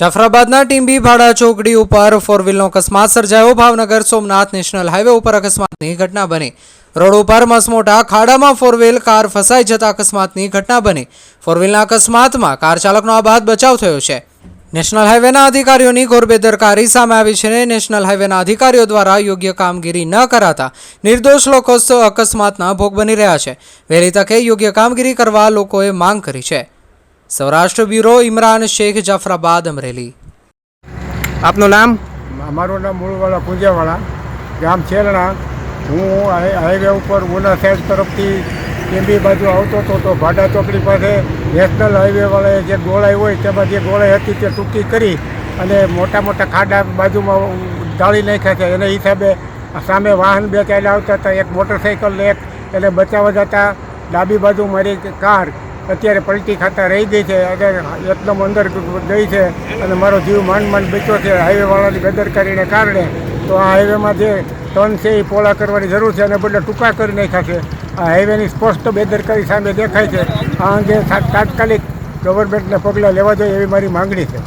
જાફરાબાદના ટીંબી ભાડા ચોકડી ઉપર ફોર વ્હીલનો અકસ્માત સર્જાયો. ભાવનગર સોમનાથ નેશનલ હાઈવે ઉપર અકસ્માતની ઘટના બની. રોડ ઉપર મસમોટા ખાડામાં ફોર વ્હીલ કાર ફસાઈ જતા અકસ્માતની ઘટના બની. ફોર વ્હીલના અકસ્માતમાં કાર ચાલકનો આબાદ બચાવ થયો છે. નેશનલ હાઈવેના અધિકારીઓની ઘોર બેદરકારી સામે આવી છે નેશનલ હાઈવેના અધિકારીઓ દ્વારા યોગ્ય કામગીરી ન કરાતા નિર્દોષ લોકો અકસ્માતના ભોગ બની રહ્યા છે. વહેલી તકે યોગ્ય કામગીરી કરવા લોકોએ માંગ કરી છે. સૌરાષ્ટ્ર બ્યુરો, ઇમરાન શેખ જાફરાબાદ, અમરેલી. આપનું નામ? અમારું નામ મૂળવાળા પૂંજાવાળા, ગામ છેલણા. હું હાઈ- હાઈવે ઉપર ઉના સાઈડ તરફથી કેમ્બી બાજુ આવતો હતો તો ભાડા ચોકડી પાસે નેશનલ હાઈવેવાળાએ જે ગોળાઈ હોય તેમાં જે ગોળાઈ હતી તે ટૂંકી કરી અને મોટા મોટા ખાડા બાજુમાં ડાળી નાખ્યા છે. એના હિસાબે સામે વાહન બે ચાલ્યા આવતા હતા. એક મોટરસાઇકલ એક એટલે બચાવવા જતા ડાબી બાજુ મારી કાર અત્યારે પલટી ખાતા રહી ગઈ છે. અગર એકદમ અંદર ગઈ છે અને મારો જીવ માંડ માંડ બચ્યો છે હાઈવેવાળાની બેદરકારીને કારણે, તો આ હાઈવેમાં જે ટર્ન છે એ પોળા કરવાની જરૂર છે અને બદલે ટૂંકા કરી નાખ્યા છે. આ હાઈવેની સ્પષ્ટ બેદરકારી સામે દેખાય છે. આ અંગે તાત્કાલિક ગવર્મેન્ટને પગલાં લેવા જોઈએ એવી મારી માંગણી છે.